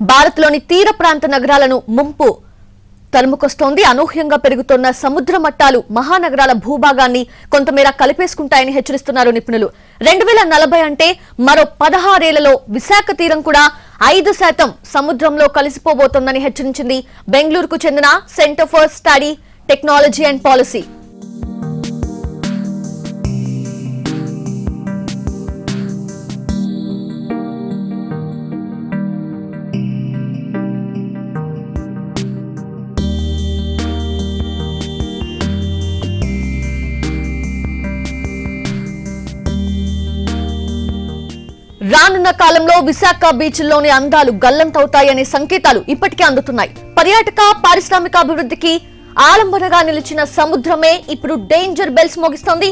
భారత్లోని తీర ప్రాంత నగరాలను ముంపు తలముకొస్తోంది అనూహ్యంగా పెరుగుతున్న సముద్ర మట్టాలు మహానగరాల భూభాగాన్ని కొంతమేర కలిపేసుకుంటాయని హెచ్చరిస్తున్నారు నిపుణులు. రెండు వేల నలభై అంటే మరో పదహారేళ్ళలో విశాఖ తీరం కూడా ఐదు శాతం సముద్రంలో కలిసిపోబోతోందని హెచ్చరించింది. బెంగళూరుకు చెందిన centre for study technology and policy రానున్న కాలంలో విశాఖ బీచ్లోని అందాలు గల్లంతవుతాయనే సంకేతాలు ఇప్పటికే అందుతున్నాయి. పర్యాటక పారిశ్రామిక అభివృద్ధికి ఆలంబనగా నిలిచిన సముద్రమే ఇప్పుడు డేంజర్ బెల్స్ మోగిస్తోంది.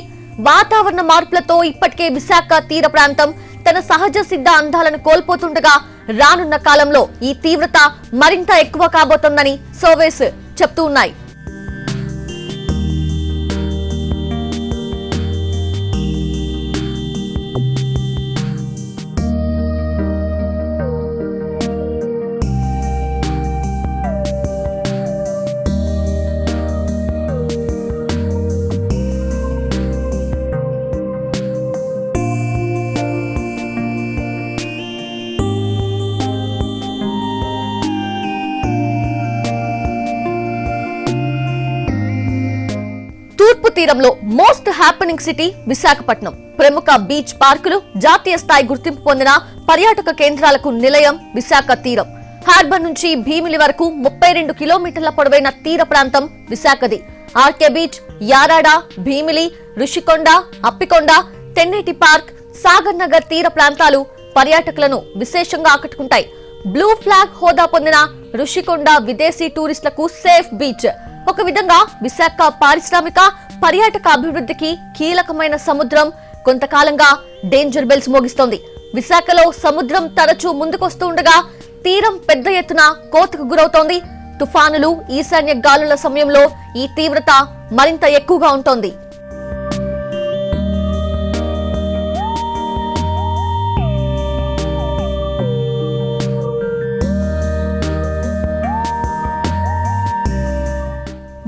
వాతావరణ మార్పులతో ఇప్పటికే విశాఖ తీర ప్రాంతం తన సహజ సిద్ధ అందాలను కోల్పోతుండగా రానున్న కాలంలో ఈ తీవ్రత మరింత ఎక్కువ కాబోతోందని సోవేస్ చెప్తూ ఉన్నాయి. తీరంలో మోస్ట్ హ్యాపెనింగ్ సిటీ విశాఖపట్నం. ప్రముఖ బీచ్ పార్కులు జాతీయ స్థాయి గుర్తింపు పొందిన పర్యాటక కేంద్రాలకు నిలయం విశాఖ తీరం. హార్బర్ నుంచి భీమిలి వరకు ముప్పై రెండు కిలోమీటర్ల పొడవైన తీర ప్రాంతం విశాఖది. RK beach Yarada Bheemili Rushikonda Appikonda Tenneti park Sagar Nagar తీర ప్రాంతాలు పర్యాటకులను విశేషంగా ఆకట్టుకుంటాయి. బ్లూ ఫ్లాగ్ హోదా పొందిన ఋషికొండ విదేశీ టూరిస్టులకు సేఫ్ బీచ్. ఒక విధంగా విశాఖ పారిశ్రామిక పర్యాటక అభివృద్ధికి కీలకమైన సముద్రం. కొంతకాలంగా డేంజర్ బెల్స్ మోగిస్తోంది. విశాఖలో సముద్రం తరచూ ముందుకొస్తూ ఉండగా తీరం పెద్ద ఎత్తున కోతకు గురవుతోంది. తుఫానులు ఈశాన్య గాలుల సమయంలో ఈ తీవ్రత మరింత ఎక్కువగా ఉంటోంది.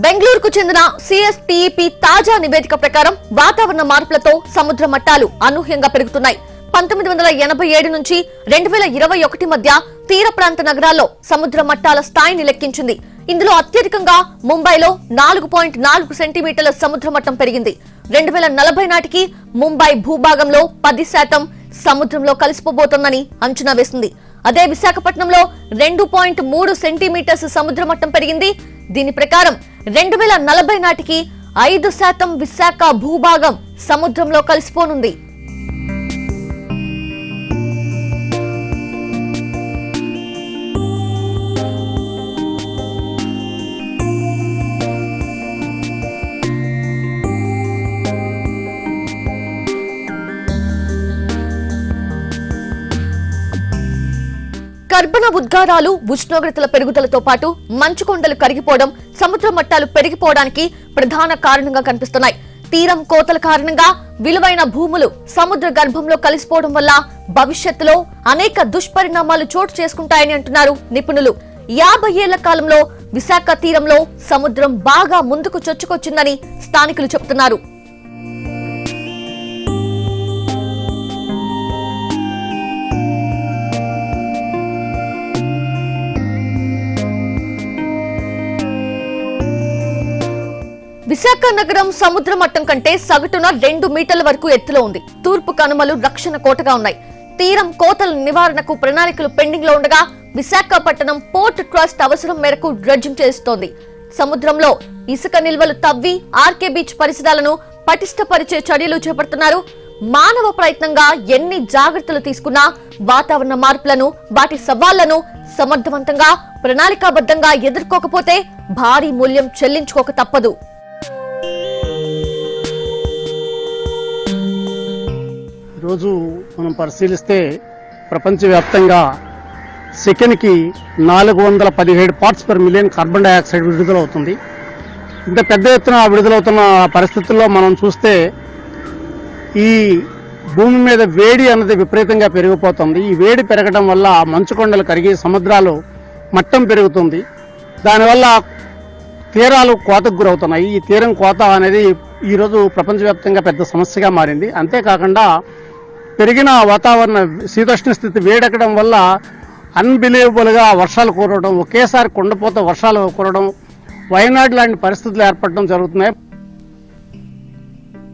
బెంగళూరుకు చెందిన సిఎస్టిఈపి తాజా నివేదిక ప్రకారం వాతావరణ మార్పులతో సముద్ర మట్టాలు అనూహ్యంగా పెరుగుతున్నాయి. పంతొమ్మిది వందల ఎనభై ఏడు నుంచి రెండు వేల ఇరవై ఒకటి మధ్య తీర ప్రాంత నగరాల్లో సముద్ర మట్టాల స్థాయిని లెక్కించింది. ఇందులో అత్యధికంగా ముంబైలో నాలుగు పాయింట్ నాలుగు సెంటీమీటర్ల సముద్ర మట్టం పెరిగింది. రెండు వేల నలభై నాటికి ముంబై భూభాగంలో పది శాతం సముద్రంలో కలిసిపోబోతోందని అంచనా వేసింది. అదే విశాఖపట్నంలో రెండు పాయింట్ మూడు సెంటీమీటర్స్ సముద్ర మట్టం పెరిగింది. దీని ప్రకారం రెండు వేల నలభై నాటికి ఐదు శాతం విశాఖ భూభాగం సముద్రంలో కలిసిపోనుంది. కర్బన ఉద్గారాలు ఉష్ణోగ్రతల పెరుగుదలతో పాటు మంచు కొండలు కరిగిపోవడం సముద్ర మట్టాలు పెరిగిపోవడానికి ప్రధాన కారణంగా కనిపిస్తున్నాయి. తీరం కోతల కారణంగా విలువైన భూములు సముద్ర గర్భంలో కలిసిపోవడం వల్ల భవిష్యత్తులో అనేక దుష్పరిణామాలు చోటు చేసుకుంటాయని అంటున్నారు నిపుణులు. యాభై ఏళ్ళ కాలంలో విశాఖ తీరంలో సముద్రం బాగా ముందుకు చొచ్చుకొచ్చిందని స్థానికులు చెబుతున్నారు. విశాఖ నగరం సముద్ర మట్టం కంటే సగటున రెండు మీటర్ల వరకు ఎత్తులో ఉంది. తూర్పు కనుమలు రక్షణ కోటగా ఉన్నాయి. తీరం కోతల నివారణకు ప్రణాళికలు పెండింగ్లో ఉండగా విశాఖపట్నం పోర్ట్ ట్రస్ట్ అవసరం మేరకు డ్రడ్జింగ్ చేస్తోంది. సముద్రంలో ఇసుక నిల్వలు తవ్వి ఆర్కే బీచ్ పరిసరాలను పటిష్టపరిచే చర్యలు చేపడుతున్నారు. మానవ ప్రయత్నంగా ఎన్ని జాగ్రత్తలు తీసుకున్నా వాతావరణ మార్పులను వాటి సవాళ్ళను సమర్థవంతంగా ప్రణాళికాబద్ధంగా ఎదుర్కోకపోతే భారీ మూల్యం చెల్లించుకోక తప్పదు. ఈరోజు మనం పరిశీలిస్తే ప్రపంచవ్యాప్తంగా సెకండ్కి నాలుగు వందల పదిహేడు parts per million carbon dioxide విడుదలవుతుంది. ఇంత పెద్ద ఎత్తున విడుదలవుతున్న పరిస్థితుల్లో మనం చూస్తే ఈ భూమి మీద వేడి అన్నది విపరీతంగా పెరిగిపోతుంది. ఈ వేడి పెరగడం వల్ల మంచుకొండలు కరిగి సముద్రాలు మట్టం పెరుగుతుంది. దానివల్ల తీరాలు కోతకు గురవుతున్నాయి. ఈ తీరం కోత అనేది ఈరోజు ప్రపంచవ్యాప్తంగా పెద్ద సమస్యగా మారింది. అంతేకాకుండా పెరిగిన వాతావరణ శీతోష్ణ స్థితి వేడెక్కడం వల్ల అన్బిలీవబుల్గా వర్షాలు కురవడం ఒకేసారి కుండపోత వర్షాలు కురవడం వయనాడు లాంటి పరిస్థితులు ఏర్పడడం జరుగుతున్నాయి.